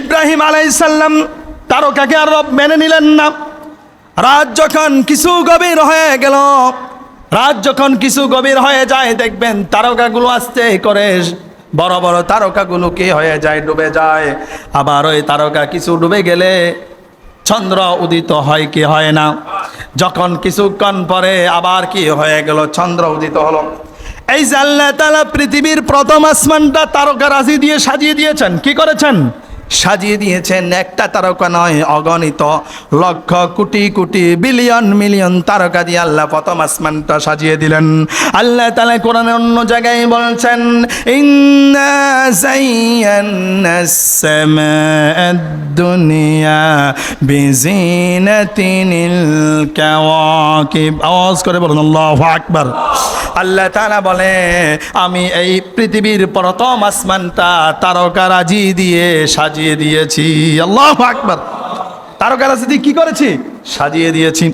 ইব্রাহিম আলাইসাল্লাম তারকাকে আর রব মেনে নিলেন না। রাত যখন কিছু গভীর হয়ে গেল, রাত যখন কিছু গভীর হয়ে যায়, দেখবেন তারকাগুলো আস্তে করে বড় বড় তারকাগুলো কি হয়ে যায়, ডুবে যায়। আবার ওই তারকা কিছু ডুবে গেলে চন্দ্র উদিত হয় কি হয় না। যখন কিছুক্ষণ পরে আবার কি হয়ে গেল চন্দ্র উদিত হলো। এই যে আল্লাহ তাআলা পৃথিবীর প্রথম আসমানটা তারকা রাজি দিয়ে সাজিয়ে দিয়েছেন, কি করেছেন? সাজিয়ে দিয়েছেন একটা তারকা নয়, অগণিত লক্ষ কোটি কোটি বিলিয়ন মিলিয়ন তারকা দিয়ে আল্লাহ প্রথম আসমানটা সাজিয়ে দিলেন। আল্লাহ তালা কোরআনের অন্য জায়গায় বলছেন দুনিয়া আল্লাহু বলে, আমি এই পৃথিবীর প্রথম আসমানটা তারকারাজি দিয়ে সাজিয়ে দিয়েছি। আল্লাহ আকবর। তারকারাজি দিয়ে কি করেছি? সাজিয়ে দিয়েছি।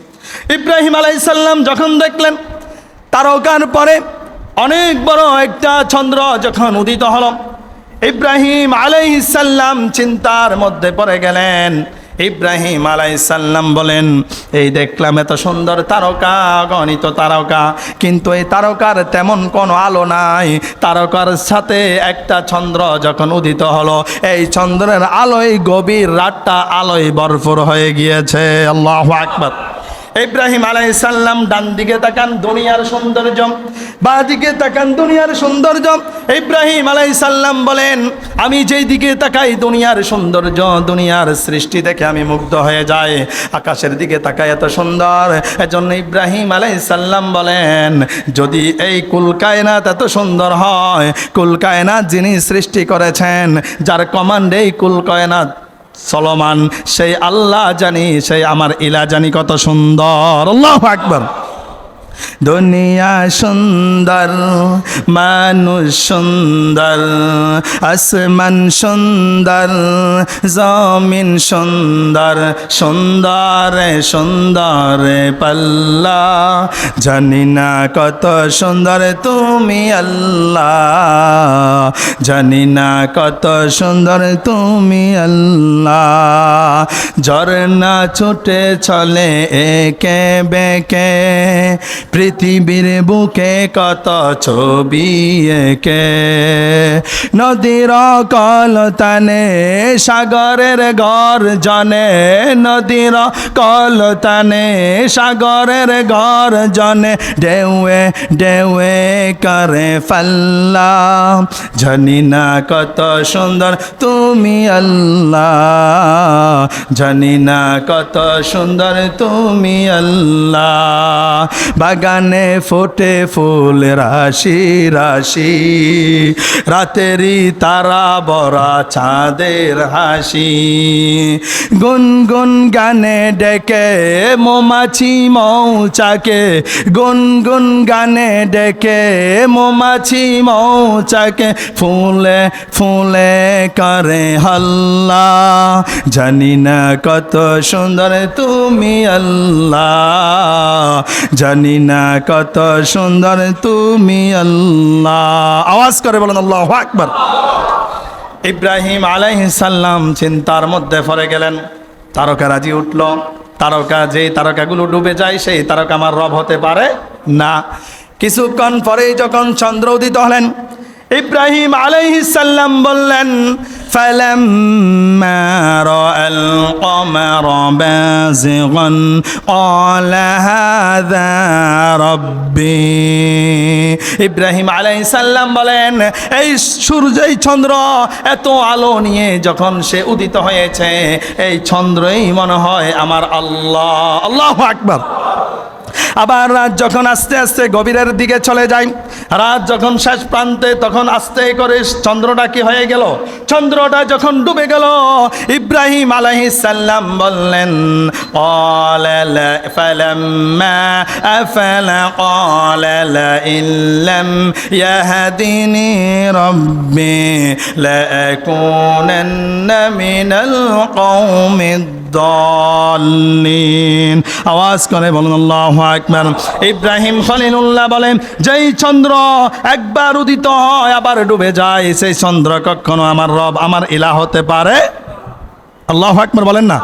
ইব্রাহিম আলাইসাল্লাম যখন দেখলেন, তারকার পরে অনেক বড় একটা চন্দ্র যখন উদিত হল, ইব্রাহিম আলাইসাল্লাম চিন্তার মধ্যে পড়ে গেলেন। ইব্রাহিম আলাইসাল্লাম বলেন, এই দেখলাম এত সুন্দর তারকা, গণিত তারকা, কিন্তু এই তারকার তেমন কোনো আলো নাই। তারকার সাথে একটা চন্দ্র যখন উদিত হলো, এই চন্দ্রের আলোয় গভীর রাতটা আলোয় ভরপুর হয়ে গিয়েছে। আল্লাহ আকবার। ইব্রাহিম আলাইসাল্লাম ডান দিকে তাকান, দুনিয়ার সৌন্দর্য। বা দিকে তাকান, দুনিয়ার সৌন্দর্য। ইব্রাহিম আলাইসাল্লাম বলেন, আমি যেই দিকে তাকাই, দুনিয়ার সৌন্দর্য, দুনিয়ার সৃষ্টি দেখে আমি মুগ্ধ হয়ে যাই। আকাশের দিকে তাকাই এত সুন্দর। এজন্য ইব্রাহিম আলাইসাল্লাম বলেন, যদি এই কুল কায়নাত এত সুন্দর হয়, কুল কায়নাত যিনি সৃষ্টি করেছেন, যার কমান্ডে এই কুল কায়নাত চলমান সেই আল্লাহ জানি, সেই আমার ইলা জানি কত সুন্দর। আল্লাহ আকবর। দুনিয়া সুন্দর, মানুষ সুন্দর, আসমান সুন্দর, জমিন সুন্দর সুন্দর সুন্দর পাল্লা। জানি না কত সুন্দর তুমি আল্লাহ। জানি না কত সুন্দর তুমি আল্লাহ। ঝরনা ছুটে চলে একে বেকে। পৃথিবীর বুকে কত ছবি একে। নদীর কল তানে সাগরের ঘর জনে। নদীর কল তানে সাগরের ঘর জনে। ঢেউয়ে ঢেউয়ে করে ফাল্লা। জানি না কত সুন্দর তুমি আল্লাহ। জানি না কত সুন্দর তুমি আল্লাহ। বাগানে ফোটে ফুল, রাশি রাশি। রাতেরই তারা বরা চাঁদের হাসি। গুনগুন গানে ডেকে মোমাছি মৌচাকে। গুনগুন গানে ডেকে মোমাছি মৌচাকে। ফুলে ফুলে ফুলে করে হল্লা জানি না কত সুন্দর তুমি আল্লাহ। জানি না কত সুন্দর তুমি আল্লাহ। আওয়াজ করে বলেন, আল্লাহ আকবর। ইব্রাহিম আলাইসাল্লাম চিন্তার মধ্যে পড়ে গেলেন। তারকা রাজি উঠল। তারকা যেই তারকাগুলো ডুবে যায়, সেই তারকা আমার রব হতে পারে না। কিছুক্ষণ পরেই যখন চন্দ্র উদিত হলেন ইব্রাহিম আলাইহিসাল্লাম বললেন فلما رأى القمر بازغا قال هذا ربي ইব্রাহিম আলাইহিসাল্লাম বলেন এই সূর্য এই চন্দ্র এত আলো নিয়ে যখন সে উদিত হয়েছে এই চন্দ্রই মনে হয় আমার আল্লাহ আল্লাহ আকবার আবার রাত যখন আস্তে আস্তে গভীরের দিকে চলে যায় রাত যখন শেষ প্রান্তে তখন আস্তে করে চন্দ্রটা কি হয়ে গেল চন্দ্রটা যখন ডুবে গেল ইব্রাহিম আলাইহিস সাল্লাম বললেন قال لا فلما أفل قال لئن لم يهدني ربي لأكونن من القوم الضالين আওয়াজ করে বলুন আল্লাহ আকবার ইব্রাহিম খলিলুল্লাহ বলেন যেই চন্দ্র একবার উদিত হয়, আবার ডুবে যায়। সেই চন্দ্র কখনো আমার রব, আমার ইলা হতে পারে? আল্লাহ আকবর বলেন না।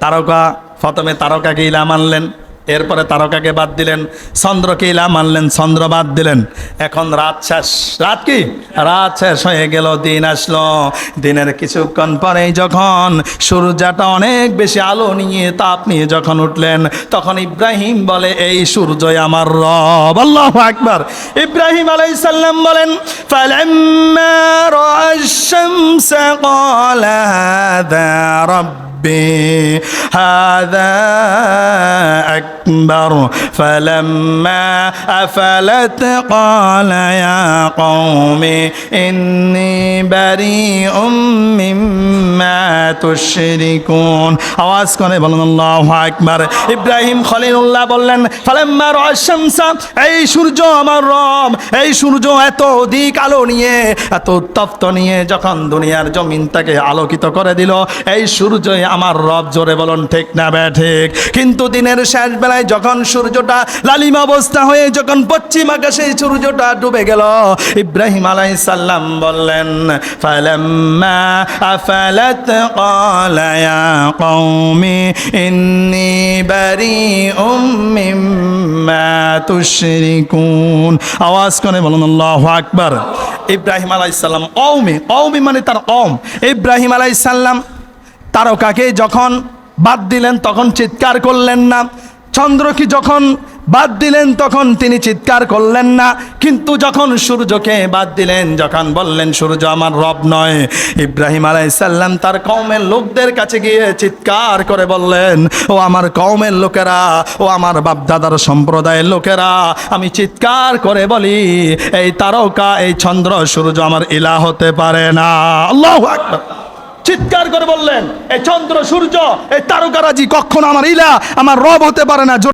তারকা, প্রথমে তারকাকে ইলা মানলেন। এরপরে তারকাকে বাদ দিলেন, চন্দ্রকে ইলা মানলেন, চন্দ্র বাদ দিলেন। এখন রাত শেষ। রাত কি? রাত শেষ হয়ে গেল, দিন আসলো। দিনের কিছুক্ষণ পরেই যখন সূর্যটা অনেক বেশি আলো নিয়ে তাপ নিয়ে যখন উঠলেন, তখন ইব্রাহিম বলে, এই সূর্যই আমার রব। আল্লাহ আকবার। ইব্রাহিম আলাইসাল্লাম বলেন, ফালাম্মা রা'আশ-শামস ক্বালা হাযা রাব্বি ربي هذا أكبر فلما أفلت قال يا قوم إني بريء مما تشركون আওয়াজ করে বলেন আল্লাহু আকবার ইব্রাহিম খলিলুল্লাহ বললেন ফালাম্মা রাশামসা এই সূর্য আমার রব এই সূর্য এত অধিক আলো নিয়ে এত উত্তপ্ত নিয়ে যখন দুনিয়ার জমিনটাকে আলোকিত করে দিল এই সূর্যই আমার রব জোরে বলুন, ঠিক না ঠিক? কিন্তু দিনের শেষ বেলায় যখন সূর্যটা লালিম অবস্থা হয়ে যখন পশ্চিম আকাশে সূর্যটা ডুবে গেল, ইব্রাহিম আলাইহিস সালাম বললেন আওয়াজ করে বলুন, আল্লাহু আকবার। ইব্রাহিম আলাইহিস সালাম, কওমি। কওমি মানে তার কওম। ইব্রাহিম আলাইহিস সালাম তারকাকে যখন বাদ দিলেন তখন চিৎকার করলেন না। চন্দ্রকে যখন বাদ দিলেন তখন তিনি চিৎকার করলেন না। কিন্তু যখন সূর্যকে বাদ দিলেন, যখন বললেন, সূর্য আমার রব নয়। ইব্রাহিম আলাইসাল্লাম তার কওমের লোকদের কাছে গিয়ে চিৎকার করে বললেন, ও আমার কওমের লোকেরা, ও আমার বাপদাদার সম্প্রদায়ের লোকেরা, আমি চিৎকার করে বলি, এই তারকা, এই চন্দ্র, সূর্য আমার ইলা হতে পারে না। আল্লাহ আকবার। চিৎকার করে বললেন এই চন্দ্র, সূর্য এই তারকারাজি, কখনো আমার ইলা, আমার রব হতে পারে না।